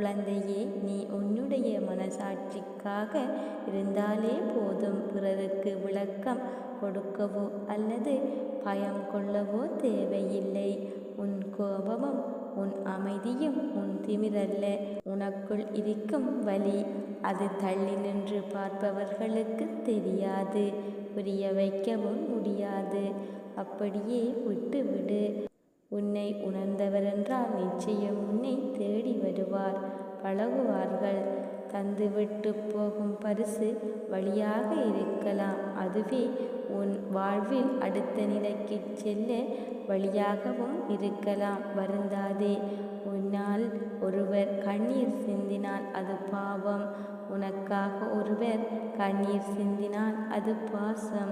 குழந்தையே நீ உன்னுடைய மனசாட்சிக்காக இருந்தாலே போதும். பிறருக்கு விளக்கம் கொடுக்கவோ அல்லது பயம் கொள்ளவோ தேவையில்லை. உன் கோபமும் உன் அமைதியும் உன் திமிரல்ல. உனக்குள் இருக்கும் வலி அது தள்ளி நின்று பார்ப்பவர்களுக்கு தெரியாது. புரிய வைக்கவும் முடியாது. அப்படியே விட்டுவிடு. உன்னை உணர்ந்தவரென்றால் நிச்சயம் உன்னை தேடி வருவார். பழகுவார்கள். தந்துவிட்டு போகும் பரிசு வழியாக இருக்கலாம். அதுவே உன் வாழ்வில் அடுத்த நிலைக்கு செல்ல வழியாகவும் இருக்கலாம். வருந்தாதே. உன்னால் ஒருவர் கண்ணீர் சிந்தினால் அது பாவம். உனக்காக ஒருவர் கண்ணீர் சிந்தினால் அது பாசம்.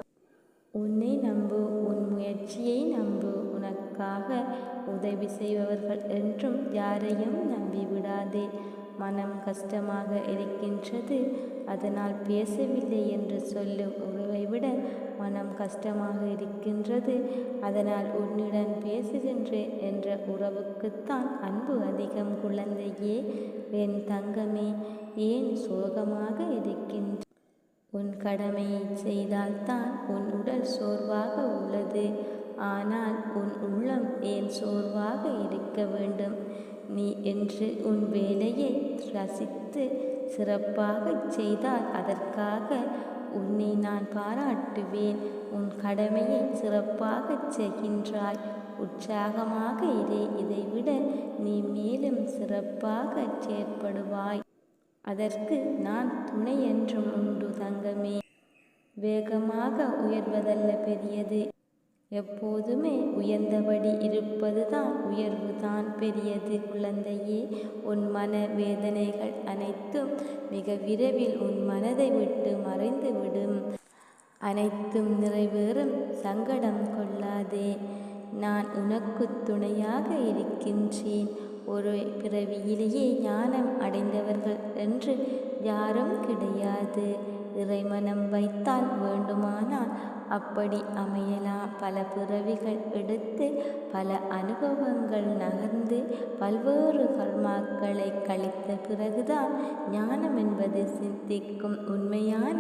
உன்னை நம்பு. உன் முயற்சியை நம்பு. உனக்காக உதவி செய்பவர்கள் என்றும் யாரையும் நம்பிவிடாதே. மனம் கஷ்டமாக இருக்கின்றது. அதனால் பேசவில்லை என்று சொல்லும் உறவை விட மனம் கஷ்டமாக இருக்கின்றது. அதனால் உன்னுடன் பேசுகின்றேன் என்ற உறவுக்குத்தான் அன்பு அதிகம் குழந்தையே. என் தங்கமே ஏன் சோகமாக இருக்கின்ற? உன் கடமையை செய்தால்தான் உன் உடல் சோர்வாக உள்ளது. ஆனால் உன் உள்ளம் ஏன் சோர்வாக இருக்க வேண்டும்? நீ என்று உன் வேலையை ரசித்து சிறப்பாகச் செய்தால் அதற்காக உன்னை நான் பாராட்டுவேன். உன் கடமையை சிறப்பாகச் செய்கின்றாய். உற்சாகமாக இரு. இதைவிட நீ மேலும் சிறப்பாகச் செயற்படுவாய். அதற்கு நான் துணை என்றும் உண்டு தங்கமே. வேகமாக உயர்வதல்ல பெரியது. எப்போதுமே உயர்ந்தபடி இருப்பதுதான் உயர்வுதான் பெரியது குழந்தையே. உன் மன வேதனைகள் அனைத்தும் மிக விரைவில் உன் மனதை விட்டு மறைந்துவிடும். அனைத்தும் நிறைவேறும் சங்கடம் கொள்ளாதே. நான் உனக்கு துணையாக இருக்கின்றேன். ஒரு பிறவியிலேயே ஞானம் அடைந்தவர்கள் என்று யாரும் கிடையாது. இறைமனம் வைத்தால் வேண்டுமானால் அப்படி அமையலாம் பல பிறவிகள் எடுத்து பல அனுபவங்கள் நகர்ந்து பல்வேறு கர்மாக்களை கழித்த பிறகுதான் ஞானம் என்பது சிந்திக்கும் உண்மையான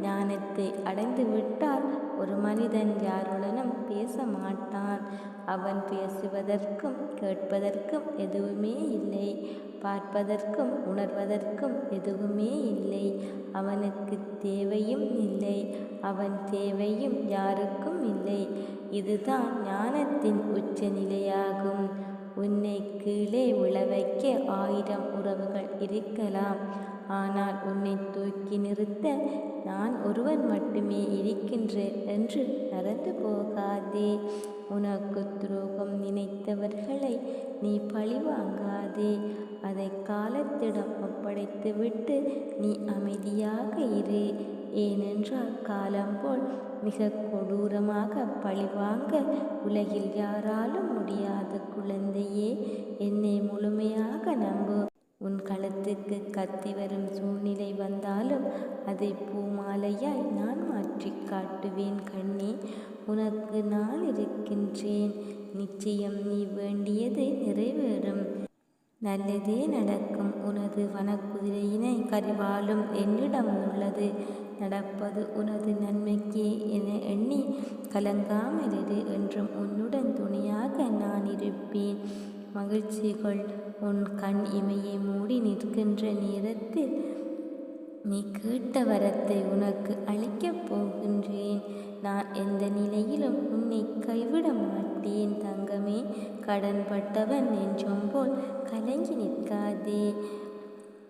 ஞானத்தை அடைந்துவிட்டால் ஒரு மனிதன் யாருடனும் பேச மாட்டான்? அவன் பேசுவதற்கும் கேட்பதற்கும் எதுவுமே இல்லை. பார்ப்பதற்கும் உணர்வதற்கும் எதுவுமே இல்லை. அவனுக்கு தேவையும் இல்லை. அவன் தேவையும் யாருக்கும் இல்லை. இதுதான் ஞானத்தின் உச்ச நிலையாகும் உன்னை கீழே விழவைக்க ஆயிரம் உறவுகள் இருக்கலாம். ஆனால் உன்னை தூக்கி நிறுத்த நான் ஒருவன் மட்டுமே இருக்கின்றேன் என்று நடந்து போகாதே. உனக்கு துரோகம் நினைத்தவர்களை நீ பழிவாங்காதே. அதை காலத்திடம் ஒப்படைத்துவிட்டு நீ அமைதியாக இரு. ஏனென்றால் காலம் போல் மிக கொடூரமாக பழிவாங்க உலகில் யாராலும் முடியாது குழந்தையே. என்னை முழுமையாக நம்பு. உன் கத்தி வரும் சூழ்நிலை வந்தாலும் அதை பூமாலையாய் நான் மாற்றி காட்டுவேன் கண்ணே. உனக்கு நான் இருக்கின்றேன். நிச்சயம் நீ வேண்டியது நிறைவேறும். நல்லதே நடக்கும். உனது வனக்குதிரையினை கரிவாளும் என்னிடம் உள்ளது. நடப்பது உனது நன்மைக்கே என எண்ணி கலங்காமலிரு என்றும் உன்னுடன் துணையாக நான் இருப்பேன். மகிழ்ச்சிகள். உன் கண் இமையை மூடி நிற்கின்ற நேரத்தில் நீ கேட்ட வரத்தை உனக்கு அளிக்கப் போகின்றேன். நான் எந்த நிலையிலும் உன்னை கைவிட மாட்டேன். தங்கமே கடன்பட்டவன் நெஞ்சம் போல் கலங்கி நிற்காதே.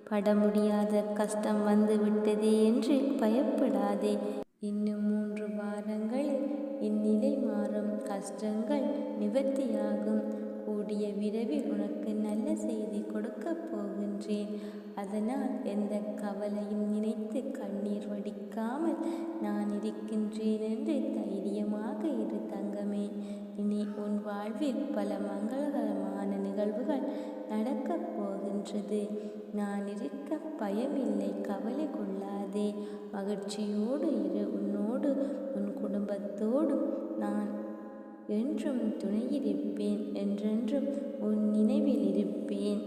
பட முடியாத கஷ்டம் வந்து விட்டதே என்று பயப்படாதே. இன்னும் மூன்று வாரங்களில் இந்நிலை மாறும். கஷ்டங்கள் நிவர்த்தியாகும். கூடிய விரைவில் உனக்கு நல்ல செய்தி கொடுக்கப் போகின்றேன். அதனால் எந்த கவலையும் நினைத்து கண்ணீர் வடிக்காமல் நான் இருக்கின்றேன் என்று தைரியமாக இரு தங்கமே. இனி உன் வாழ்வில் பல மங்களகரமான நிகழ்வுகள் நடக்கப் போகின்றது. நான் இருக்க பயமில்லை கவலை கொள்ளாதே. மகிழ்ச்சியோடு இரு உன்னோடு என்றும் துணையிருப்பேன் என்றென்றும் உன் நினைவில் இருப்பேன்.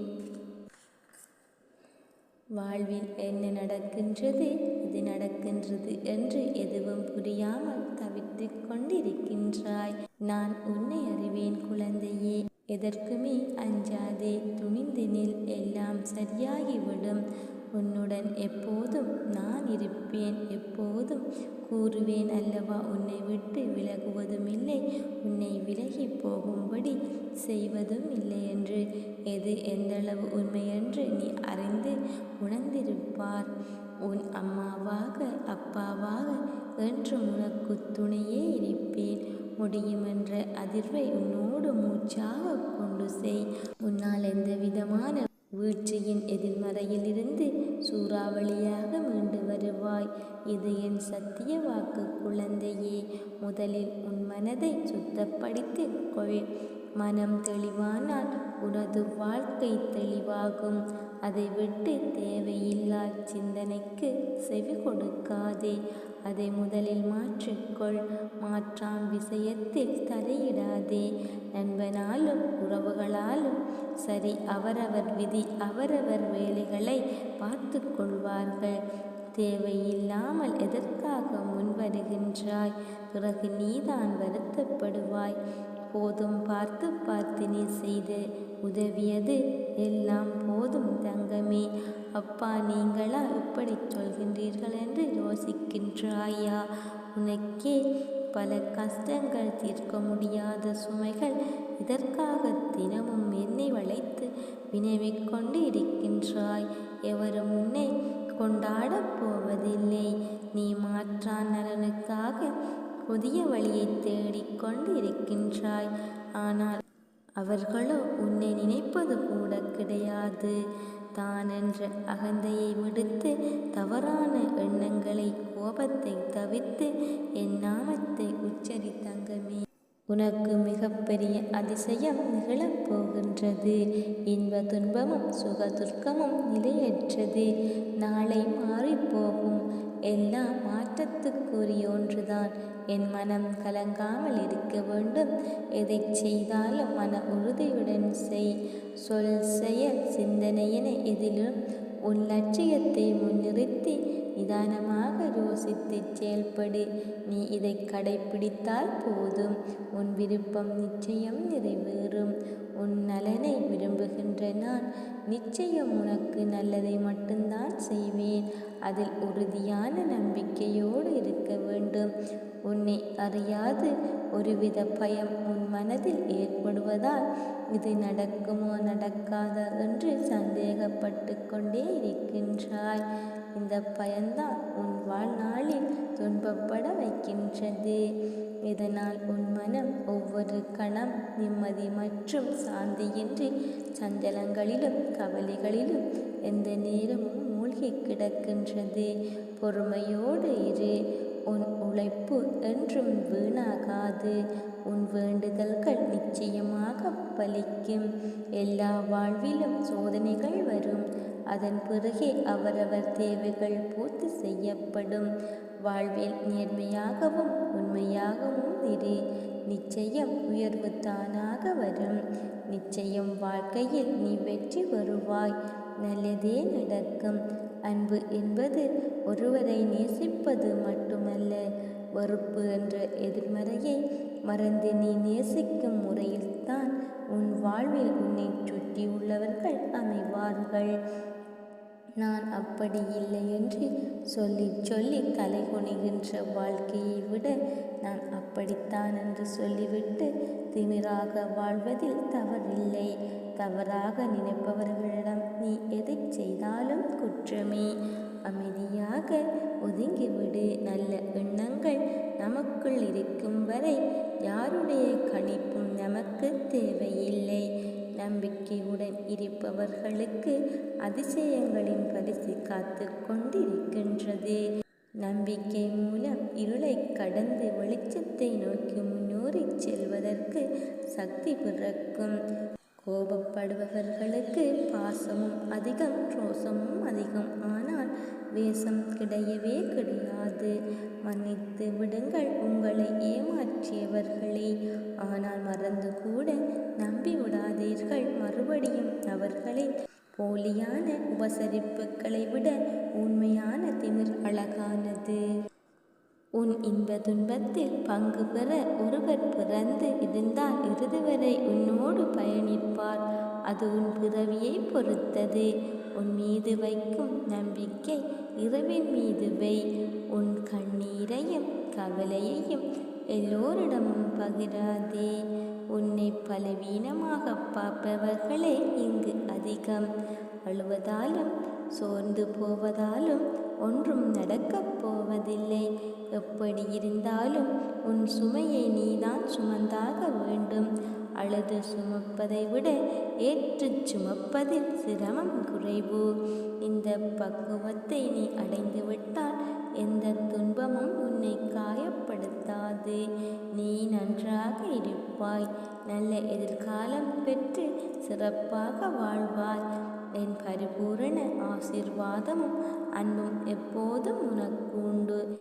வாழ்வில் என்ன நடக்கின்றது? இது நடக்கின்றது என்று எதுவும் புரியாமல் தவித்து கொண்டிருக்கின்றாய். நான் உன்னை அறிவேன் குழந்தையே. எதற்குமே அஞ்சாதே துணிந்து நில் எல்லாம் சரியாகிவிடும். உன்னுடன் எப்போதும் நான் இருப்பேன். எப்போதும் கூறுவேன் அல்லவா உன்னை விட்டு விலகுவதும் இல்லை உன்னை விலகி போகும்படி செய்வதும் இல்லை என்று. எது எந்தளவு உண்மை என்று நீ அறிந்து உணர்ந்திருப்பார். உன் அம்மாவாக அப்பாவாக என்று உனக்கு துணையே இருப்பேன். முடியுமென்ற அதிர்வை உன்னோடு மூச்சாக கொண்டு செய். உன்னால் எந்த விதமான வீழ்ச்சியின் எதிர்மறையிலிருந்து சூறாவளியாக மீண்டு வருவாய். இது என் சத்திய வாக்கு குழந்தையே. முதலில் உன் மனதை சுத்தப்படுத்திக் கொள். மனம் தெளிவானால் உனது வாழ்க்கை தெளிவாகும். அதை விட்டு தேவையில்லா சிந்தனைக்கு செவி கொடுக்காதே. அதை முதலில் மாற்றிக்கொள். மாற்றான் விஷயத்தில் தலையிடாதே. நண்பனாலும் உறவுகளாலும் சரி அவரவர் விதி அவரவர் வேலைகளை பார்த்து கொள்வார்கள். தேவையில்லாமல் எதற்காக முன்வருகின்றாய்? பிறகு நீதான் வருத்தப்படுவாய். போதும் பார்த்து பார்த்து நீ செய்து உதவியது எல்லாம் போதும் தங்கமே. அப்பா நீங்களா இப்படி சொல்கின்றீர்கள் என்று யோசிக்கின்றாயா உனக்கே பல கஷ்டங்கள் தீர்க்க முடியாத சுமைகள் இதற்காக தினமும் என்னை வளைத்து வினவிக் கொண்டு இருக்கின்றாய். எவரும் உன்னை கொண்டாடப் போவதில்லை. நீ மாற்றான் நலனுக்காக புதிய வழியை தேடிக்கொண்டு இருக்கின்றாய் ஆனால் அவர்களோ உன்னை நினைப்பது கூட கிடையாது. தான் என்ற அகந்தையை விடுத்து தவறான எண்ணங்களை கோபத்தை தவிர்த்து என் நாமத்தை உச்சரி தங்கமே உனக்கு மிகப்பெரிய அதிசயம் நிகழப் போகின்றது. இன்ப துன்பமும் சுக துர்க்கமும் நிலையற்றது. நாளை மாறிப்போகும் எல்லாம் மாற்றத்துக்குரிய ஒன்றுதான். என் மனம் கலங்காமல் இருக்க வேண்டும். எதை செய்தாலும் மன உறுதியுடன் செய். சொல் செயல் சிந்தனையின எதிலும் உன் லட்சியத்தை முன்னிறுத்தி நிதானமாக யோசித்து செயல்படு. நீ இதை கடைபிடித்தால் போதும். உன் விருப்பம் நிச்சயம் நிறைவேறும். உன் நலனை விரும்புகின்ற நான் நிச்சயம் உனக்கு நல்லதை மட்டும்தான் செய்வேன். அதில் உறுதியான நம்பிக்கையோடு இருக்க வேண்டும். உன்னை அறியாது ஒருவித பயம் உன் மனதில் ஏற்படுவதால் இது நடக்குமோ நடக்காதா என்று சந்தேகப்பட்டு கொண்டே இருக்கின்றாய். இந்த பயன்தான் உன் வாழ்நாளில் துன்பப்பட வைக்கின்றது. இதனால் உன் மனம் ஒவ்வொரு கணம் நிம்மதி மற்றும் சாந்தியின்றி சஞ்சலங்களிலும் கவலைகளிலும் எந்த நேரமும் மூழ்கி கிடக்கின்றது. பொறுமையோடு இரு. உன் உழைப்பு என்றும் வீணாகாது. உன் வேண்டுதல்கள் நிச்சயமாக பலிக்கும். எல்லா வாழ்விலும் சோதனைகள் வரும். அதன் பிறகே அவரவர் தேவைகள் பூர்த்தி செய்யப்படும். வாழ்வில் நேர்மையாகவும் உண்மையாகவும் இரு. நிச்சயம் உயர்வு தானாக வரும். நிச்சயம் வாழ்க்கையில் நீ வெற்றி வருவாய் நல்லதே நடக்கும். அன்பு என்பது ஒருவரை நேசிப்பது மட்டுமல்ல வறுப்பு என்ற எதிர்மறையை மறந்து நீ நேசிக்கும் முறையில்தான் உன் வாழ்வில் உன்னை சுற்றியுள்ளவர்கள் அமைவார்கள். நான் அப்படி இல்லை என்று சொல்லி சொல்லி தலை குனிகின்ற வாழ்க்கையை விட நான் அப்படித்தான் என்று சொல்லிவிட்டு திமிராக வாழ்வதில் தவறில்லை. தவறாக நினைப்பவர்களிடம் நீ எதை செய்தாலும் குற்றமே. அமைதியாக ஒதுங்கிவிடு. நல்ல எண்ணங்கள் நமக்குள் இருக்கும் வரை யாருடைய கணிப்பும் நமக்கு தேவையில்லை. நம்பிக்கையுடன் இருப்பவர்களுக்கு அதிசயங்களின் பரிசு காத்து கொண்டிருக்கின்றது. நம்பிக்கை மூலம் இருளை கடந்து வெளிச்சத்தை நோக்கி முன்னோறி செல்வதற்கு சக்தி பிறக்கும். கோபம் படுபவர்களுக்கு பாசமும் அதிகம் ரோசமும் அதிகம். ஆனால் வேஷம் கிடையவே கிடையாது. மன்னித்து விடுங்கள் உங்களை ஏமாற்றியவர்களே. ஆனால் மறந்து கூட நம்பி விடாதீர்கள் மறுபடியும் அவர்களை போலியான உபசரிப்புகளை விட உண்மையான திமிர் அழகானது. உன் இன்ப துன்பத்தில் பங்கு பெற ஒருவர் பிறந்து இருந்தால் இறுதி வரை உன்னோடு பயணிப்பார். அது உன் பிறவியை பொறுத்தது. உன் மீது வைக்கும் நம்பிக்கை இரவின் மீது வை. உன் கண்ணீரையும் கவலையையும் எல்லோரிடமும் பகிராதே. உன்னை பலவீனமாக பார்ப்பவர்களே இங்கு அதிகம். அழுவதாலும் சோர்ந்து போவதாலும் ஒன்றும் நடக்கப் போவதில்லை. எப்படி இருந்தாலும் உன் சுமையை நீதான் சுமந்தாக வேண்டும். அழுது சுமப்பதை விட ஏற்றுச் சுமப்பதில் சிரமம் குறைவு. இந்த பக்குவத்தை நீ அடைந்துவிட்டால் எந்த துன்பமும் உன்னை காயப்படுத்தாது. நீ நன்றாக இருப்பாய். நல்ல எதிர்காலம் பெற்று சிறப்பாக வாழ்வாய். என் பரிபூரண ஆசீர்வாதமும் அன்பும் எப்போதும்